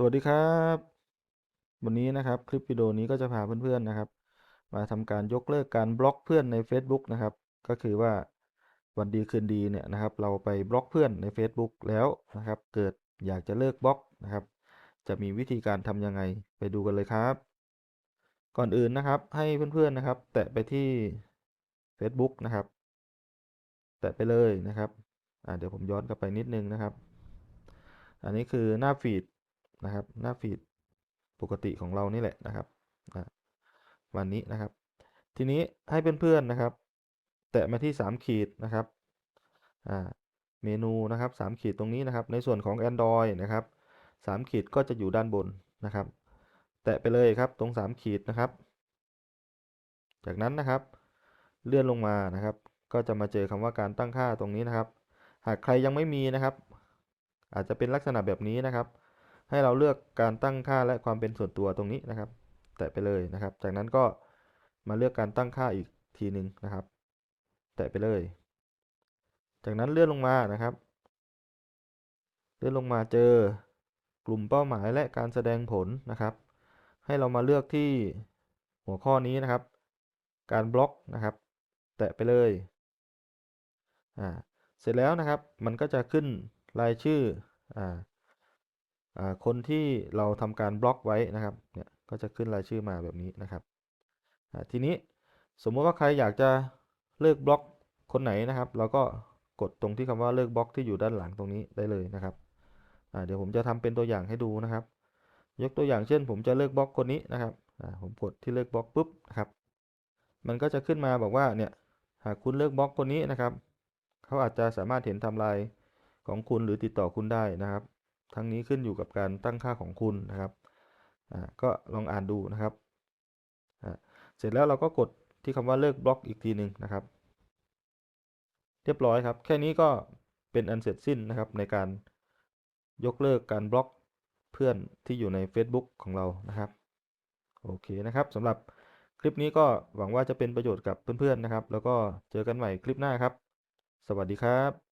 สวัสดีครับ วันนี้นะครับคลิปวิดีโอนี้ก็จะพาเพื่อนๆนะครับ มาทำการยกเลิกการบล็อกเพื่อนใน Facebook นะครับ ก็คือว่าวันดีคืนดีเนี่ยนะครับ เราไปบล็อกเพื่อนใน Facebook แล้วนะครับ เกิดอยากจะเลิกบล็อกนะครับ จะมีวิธีการทำยังไงไปดูกันเลยครับ ก่อนอื่นนะครับให้เพื่อนๆนะครับ แตะไปที่ Facebook นะครับ แตะไปเลยนะครับเดี๋ยวผมย้อนกลับไปนิดนึงนะครับ อันนี้คือหน้าฟีด นะครับ หน้าฟีดปกติของเรานี่แหละนะครับอะวันนี้นะครับ ทีนี้ให้เพื่อนๆนะครับ แตะมาที่ 3 ขีดนะครับเมนูนะครับ 3 ขีดตรงนี้นะครับ ในส่วนของ Android นะครับ 3 ขีดก็จะอยู่ด้านบนนะครับ แตะไปเลยครับตรง 3 ขีดนะครับ จากนั้นนะครับ เลื่อนลงมานะครับ ก็จะมาเจอคำว่าการตั้งค่าตรงนี้นะครับ หากใครยังไม่มีนะครับ อาจจะเป็นลักษณะแบบนี้นะครับ ให้เราเลือกการตั้งค่าและความเป็นส่วนตัวตรงนี้นะครับ แตะไปเลยนะครับ จากนั้นก็มาเลือกการตั้งค่าอีกทีหนึ่งนะครับ แตะไปเลย จากนั้นเลื่อนลงมานะครับ เลื่อนลงมาเจอกลุ่มเป้าหมายและการแสดงผลนะครับ ให้เรามาเลือกที่หัวข้อนี้นะครับ การบล็อกนะครับ แตะไปเลยอ่าเสร็จแล้วนะครับ มันก็จะขึ้นรายชื่ออ่า คนที่เราทำการบล็อกไว้นะครับเนี่ยก็จะขึ้นรายชื่อมาแบบนี้นะครับทีนี้สมมติว่าใครอยากจะเลิกบล็อกคนไหนนะครับ เราก็กดตรงที่คำว่าเลิกบล็อกที่อยู่ด้านหลังตรงนี้ได้เลยนะครับเดี๋ยวผมจะทำเป็นตัวอย่างให้ดูนะครับ ยกตัวอย่างเช่น ผมจะเลิกบล็อกคนนี้นะครับผมกดที่เลิกบล็อกปุ๊บนะครับมันก็จะขึ้นมาบอกว่าเนี่ยหากคุณเลิกบล็อกคนนี้นะครับ เขาอาจจะสามารถเห็นทำลายของคุณหรือติดต่อคุณได้นะครับ ทั้งนี้ขึ้นอยู่กับการตั้งค่าของคุณนะครับก็ลองอ่านดูนะครับ เสร็จแล้วเราก็กดที่คำว่าเลิกบล็อกอีกทีหนึ่งนะครับ เรียบร้อยครับ แค่นี้ก็เป็นอันเสร็จสิ้นนะครับในการยกเลิกการบล็อกเพื่อนที่อยู่ใน Facebook ของเรานะครับ โอเคนะครับสำหรับคลิปนี้ก็หวังว่าจะเป็นประโยชน์กับเพื่อนๆนะครับ แล้วก็เจอกันใหม่คลิปหน้าครับ สวัสดีครับ